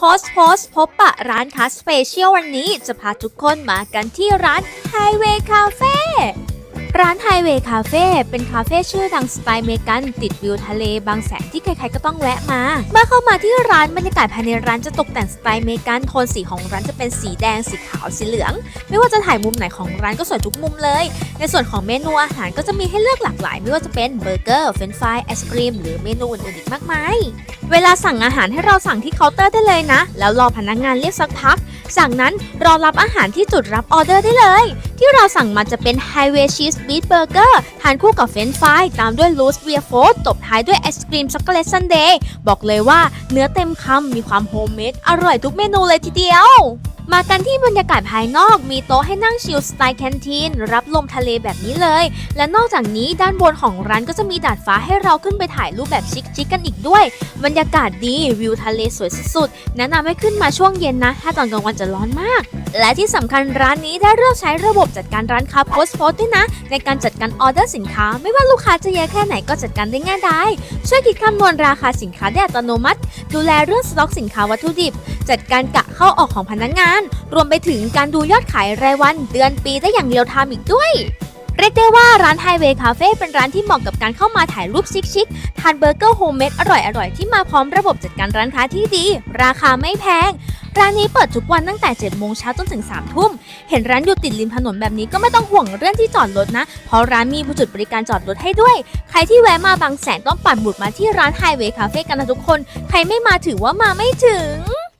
โพสต์โพสต์พบปะร้านค้าสเปเชียลวันนี้จะพาทุกคนมากันที่ร้านไฮเวย์คาเฟ่ ร้าน Highway Cafe เป็นคาเฟ่ชื่อดังสไตล์เมกัน ติดวิวทะเลบางแสนที่ใครๆก็ต้องแวะมา เมื่อเข้ามาที่ร้านบรรยากาศภายในร้านจะตกแต่งสไตล์เมกัน โทนสีของร้านจะเป็นสีแดง สีขาว สีเหลือง ไม่ว่าจะถ่ายมุมไหนของร้านก็สวยทุกมุมเลย ในส่วนของเมนูอาหารก็จะมีให้เลือกหลากหลาย ไม่ว่าจะเป็นเบอร์เกอร์เฟรนฟรายไอศครีมหรือเมนูอื่นๆอีกมากมาย เวลาสั่งอาหารให้เราสั่งที่เคาน์เตอร์ได้เลยนะ แล้วรอพนักงานเรียกสักพัก จากนั้นรอรับอาหารที่จุดรับออเดอร์ได้เลย ที่เราสั่งมาจะเป็น Highway Cheese Beef Burger ทานคู่กับเฟรนฟรายตามด้วย Loose Beer f o o d ตบท้ายด้วยไอศครีมช็อกโกแลตซันเดย์บอกเลยว่าเนื้อเต็มคำมีความโฮมเมดอร่อยทุกเมนูเลยทีเดียว มากันที่บรรยากาศภายนอกมีโต๊ะให้นั่งชิลสไตล์แคนทีนรับลมทะเลแบบนี้เลย และนอกจากนี้ด้านบนของร้านก็จะมีดาดฟ้าให้เราขึ้นไปถ่ายรูปแบบชิคๆกันอีกด้วย บรรยากาศดีวิวทะเลสวยสุดๆแนะนำให้ขึ้นมาช่วงเย็นนะ ถ้าตอนกลางวันจะร้อนมาก และที่สำคัญร้านนี้ได้เลือกใช้ระบบจัดการร้านค้าโพสต์โพสด้วยนะ ในการจัดการออเดอร์สินค้า ไม่ว่าลูกค้าจะเยอะแค่ไหนก็จัดการได้ง่ายดายช่วยคิดคำนวณราคาสินค้าได้อัตโนมัติ ดูแลเรื่องสต็อกสินค้าวัตถุดิบ จัดการกะเข้าออกของพนักงาน รวมไปถึงการดูยอดขายรายวันเดือนปีได้อย่างเรียวไทม์อีกด้วย เรียกได้ว่าร้าน Highway Cafe เป็นร้านที่เหมาะกับการเข้ามาถ่ายรูปชิคๆทานเบอร์เกอร์โฮมเมดอร่อยๆ ที่มาพร้อมระบบจัดการร้านค้าที่ดี ราคาไม่แพง ร้านนี้เปิดทุกวันตั้งแต่ 7 โมงเช้าจนถึง 3 ทุ่ม เห็นร้านอยู่ติดริมถนนแบบนี้ก็ไม่ต้องห่วงเรื่องที่จอดรถนะ เพราะร้านมีจุดบริการจอดรถให้ด้วย ใครที่แวะมาบางแสนต้องปัดบุดมาที่ร้าน Highway Cafe กันนะทุกคน ใครไม่มาถือว่ามาไม่ถึง